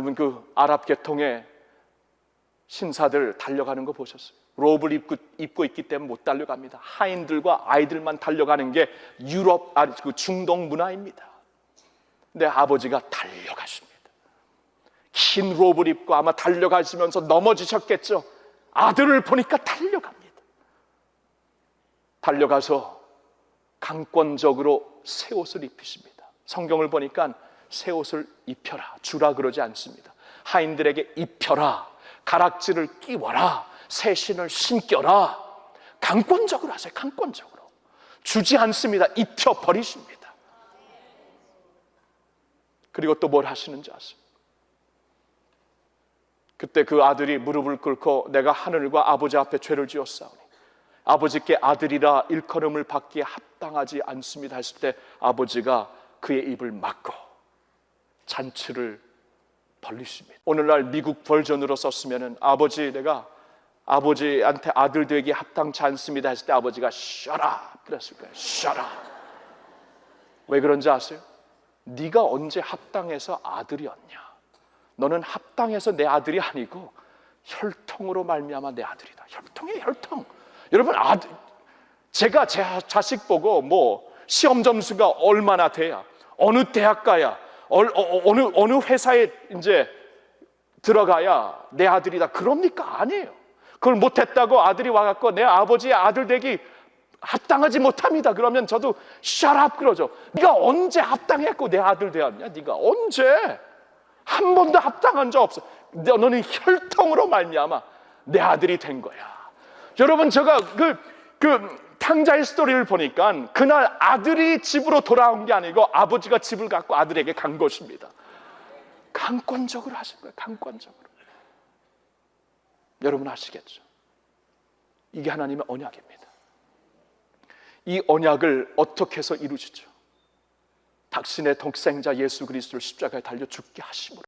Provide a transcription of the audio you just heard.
여러분 그 아랍 계통의 신사들 달려가는 거 보셨어요? 롭을 입고, 입고 있기 때문에 못 달려갑니다. 하인들과 아이들만 달려가는 게 유럽, 아, 그 중동 문화입니다. 근데 아버지가 달려가십니다. 흰 롭을 입고 아마 달려가시면서 넘어지셨겠죠. 아들을 보니까 달려갑니다. 달려가서 강권적으로 새 옷을 입히십니다. 성경을 보니까 새 옷을 입혀라 주라 그러지 않습니다. 하인들에게 입혀라 가락지를 끼워라 새 신을 신겨라 강권적으로 하세요. 강권적으로 주지 않습니다. 입혀 버리십니다. 그리고 또 뭘 하시는지 아세요? 그때 그 아들이 무릎을 꿇고 내가 하늘과 아버지 앞에 죄를 지었사오니 아버지께 아들이라 일컬음을 받기에 합당하지 않습니다 했을 때 아버지가 그의 입을 막고 잔치를 벌리십니다. 오늘날 미국 버전으로 썼으면은 아버지 내가 아버지한테 아들 되기 합당치 않습니다 했을 때 아버지가 up 그랬을 거예요. up. 왜 그런지 아세요? 네가 언제 합당해서 아들이었냐? 너는 합당해서 내 아들이 아니고 혈통으로 말미암아 내 아들이다. 혈통이 혈통. 여러분 아들 제가 제 자식 보고 뭐 시험 점수가 얼마나 돼야 어느 대학 가야 어, 느 어느 회사에 이제 들어가야 내 아들이다. 그럽니까? 아니에요. 그걸 못했다고 아들이 와갖고 내 아버지의 아들 되기 합당하지 못합니다. 그러면 저도 up 그러죠. 네가 언제 합당했고 내 아들 되었냐? 네가 언제 한 번도 합당한 적 없어. 너는 혈통으로 말미암아 내 아들이 된 거야. 여러분 제가 그, 그 탕자의 스토리를 보니까 그날 아들이 집으로 돌아온 게 아니고 아버지가 집을 갖고 아들에게 간 것입니다. 강권적으로 하신 거예요. 강권적으로. 여러분 아시겠죠? 이게 하나님의 언약입니다. 이 언약을 어떻게 해서 이루시죠? 당신의 독생자 예수 그리스도를 십자가에 달려 죽게 하심으로